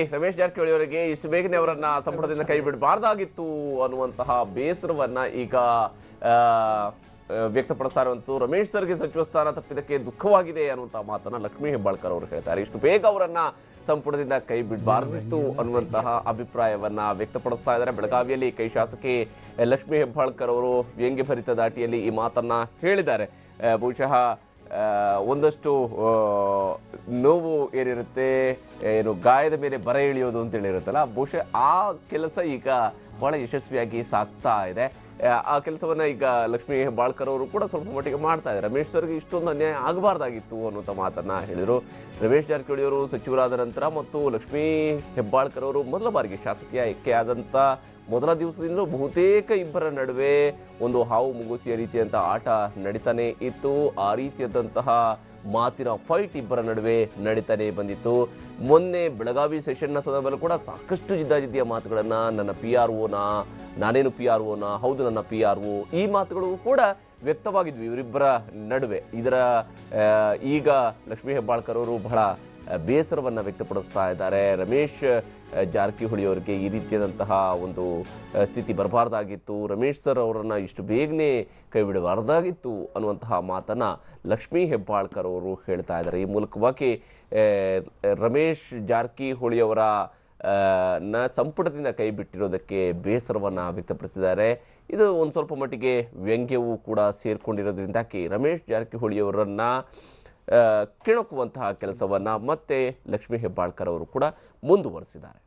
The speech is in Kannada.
ರಮೇಶ್ ಜಾರಕಿಹೊಳಿ ಅವರಿಗೆ ಇಷ್ಟು ಬೇಗನೆ ಅವರನ್ನ ಸಂಪುಟದಿಂದ ಕೈ ಬಿಡಬಾರ್ದಾಗಿತ್ತು ಅನ್ನುವಂತಹ ಬೇಸರವನ್ನ ಈಗ ವ್ಯಕ್ತಪಡಿಸ್ತಾ ಇರುವಂತೂ ರಮೇಶ್ ಸರ್ಗೆ ಸಚಿವ ಸ್ಥಾನ ತಪ್ಪಿದ್ದಕ್ಕೆ ದುಃಖವಾಗಿದೆ ಅನ್ನುವಂತಹ ಮಾತನ್ನ ಲಕ್ಷ್ಮೀ ಹೆಬ್ಬಾಳ್ಕರ್ ಅವರು ಹೇಳ್ತಾರೆ. ಇಷ್ಟು ಬೇಗ ಅವರನ್ನ ಸಂಪುಟದಿಂದ ಕೈ ಬಿಡಬಾರ್ದಿತ್ತು ಅನ್ನುವಂತಹ ಅಭಿಪ್ರಾಯವನ್ನ ವ್ಯಕ್ತಪಡಿಸ್ತಾ ಇದ್ದಾರೆ. ಬೆಳಗಾವಿಯಲ್ಲಿ ಕೈ ಶಾಸಕಿ ಲಕ್ಷ್ಮೀ ಹೆಬ್ಬಾಳ್ಕರ್ ಅವರು ವ್ಯಂಗ್ಯಭರಿತ ದಾಟಿಯಲ್ಲಿ ಈ ಮಾತನ್ನ ಹೇಳಿದ್ದಾರೆ. ಬಹುಶಃ ಒಂದಷ್ಟು ನೋವು ಏನಿರುತ್ತೆ ಏನು ಗಾಯದ ಮೇಲೆ ಬರ ಇಳಿಯೋದು ಅಂತ ಹೇಳಿರುತ್ತಲ್ಲ ಬಹುಶಃ ಆ ಕೆಲಸ ಈಗ ಬಹಳ ಯಶಸ್ವಿಯಾಗಿ ಸಾಗ್ತಾ ಇದೆ. ಆ, ಕೆಲಸವನ್ನು ಕೆಲಸವನ್ನ ಈಗ ಲಕ್ಷ್ಮೀ ಬಾಳ್ಕರ್ ಅವರು ಕೂಡ ಸ್ವಲ್ಪ ಮಟ್ಟಿಗೆ ಮಾಡ್ತಾ ಇದ್ದಾರೆ. ರಮೇಶ್ ಸರ್ಗೆ ಇಷ್ಟೊಂದು ಅನ್ಯಾಯ ಆಗಬಾರ್ದಾಗಿತ್ತು ಅನ್ನುವಂಥ ಮಾತನ್ನು ಹೇಳಿದರು. ರಮೇಶ್ ಜಾರಕಿಹೊಳಿ ಅವರು ಸಚಿವರಾದ ನಂತರ ಮತ್ತು ಲಕ್ಷ್ಮೀ ಹೆಬ್ಬಾಳ್ಕರ್ ಅವರು ಮೊದಲ ಬಾರಿಗೆ ಶಾಸಕೀಯ ಆಯ್ಕೆಯಾದಂಥ ಮೊದಲ ದಿವಸದಿಂದಲೂ ಬಹುತೇಕ ಇಬ್ಬರ ನಡುವೆ ಒಂದು ಹಾವು ಮುಗುಸಿಯ ರೀತಿಯಂಥ ಆಟ ನಡೀತಾನೆ ಇತ್ತು. ಆ ರೀತಿಯಾದಂತಹ ಮಾತಿನ ಫೈಟ್ ಇಬ್ಬರ ನಡುವೆ ನಡೀತಾನೆ ಬಂದಿತ್ತು. ಮೊನ್ನೆ ಬೆಳಗಾವಿ ಸೆಷನ್ನ ಸಂದರ್ಭದಲ್ಲಿ ಕೂಡ ಸಾಕಷ್ಟು ಜಿದ್ದಾಜಿದ್ದಿಯ ಮಾತುಗಳನ್ನ ನನ್ನ ಪಿ ಆರ್ ಓನ ನಾನೇನು ಪಿ ಆರ್ ಓನ ಹೌದು ನನ್ನ ಪಿ ಆರ್ ಓ ಈ ಮಾತುಗಳು ಕೂಡ ವ್ಯಕ್ತವಾಗಿದ್ವಿ ಇವರಿಬ್ಬರ ನಡುವೆ. ಇದರ ಈಗ ಲಕ್ಷ್ಮೀ ಹೆಬ್ಬಾಳ್ಕರ್ ಅವರು ಬಹಳ ಬೇಸರವನ್ನು ವ್ಯಕ್ತಪಡಿಸ್ತಾ ಇದ್ದಾರೆ. ರಮೇಶ್ ಜಾರಕಿಹೊಳಿ ಅವರಿಗೆ ಈ ರೀತಿಯಾದಂತಹ ಒಂದು ಸ್ಥಿತಿ ಬರಬಾರ್ದಾಗಿತ್ತು. ರಮೇಶ್ ಸರ್ ಅವರನ್ನು ಇಷ್ಟು ಬೇಗನೆ ಕೈ ಬಿಡಬಾರ್ದಾಗಿತ್ತು ಅನ್ನುವಂತಹ ಮಾತನ್ನು ಲಕ್ಷ್ಮೀ ಹೆಬ್ಬಾಳ್ಕರ್ ಅವರು ಹೇಳ್ತಾ ಇದ್ದಾರೆ. ಈ ಮೂಲಕವಾಗಿ ರಮೇಶ್ ಜಾರಕಿಹೊಳಿ ಅವರ ನ ಸಂಪುಟದಿಂದ ಕೈ ಬಿಟ್ಟಿರೋದಕ್ಕೆ ಬೇಸರವನ್ನು ವ್ಯಕ್ತಪಡಿಸಿದ್ದಾರೆ. ಇದು ಒಂದು ಸ್ವಲ್ಪ ಮಟ್ಟಿಗೆ ವ್ಯಂಗ್ಯವೂ ಕೂಡ ಸೇರಿಕೊಂಡಿರೋದ್ರಿಂದಾಗಿ ರಮೇಶ್ ಜಾರಕಿಹೊಳಿ ಅವರನ್ನ ಕೆಣಕುವಂತಹ ಕೆಲಸವನ್ನು ಮತ್ತೆ ಲಕ್ಷ್ಮೀ ಹೆಬ್ಬಾಳ್ಕರ್ ಅವರು ಕೂಡ ಮುಂದುವರಿಸಿದ್ದಾರೆ.